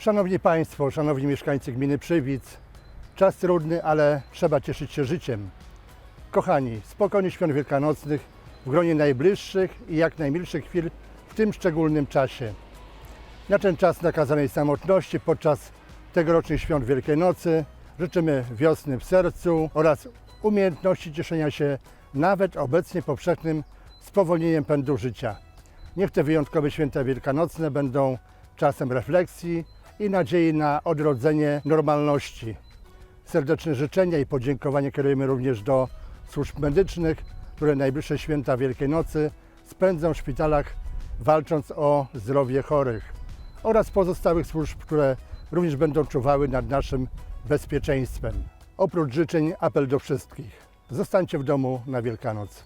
Szanowni Państwo, szanowni mieszkańcy gminy Przywic, czas trudny, ale trzeba cieszyć się życiem. Kochani, spokojnie świąt wielkanocnych w gronie najbliższych i jak najmilszych chwil w tym szczególnym czasie. Na ten czas nakazanej samotności podczas tegorocznych świąt Wielkiej Nocy życzymy wiosny w sercu oraz umiejętności cieszenia się nawet obecnie powszechnym spowolnieniem pędu życia. Niech te wyjątkowe święta wielkanocne będą czasem refleksji i nadziei na odrodzenie normalności. Serdeczne życzenia i podziękowania kierujemy również do służb medycznych, które najbliższe święta Wielkiej Nocy spędzą w szpitalach walcząc o zdrowie chorych oraz pozostałych służb, które również będą czuwały nad naszym bezpieczeństwem. Oprócz życzeń apel do wszystkich. Zostańcie w domu na Wielkanoc.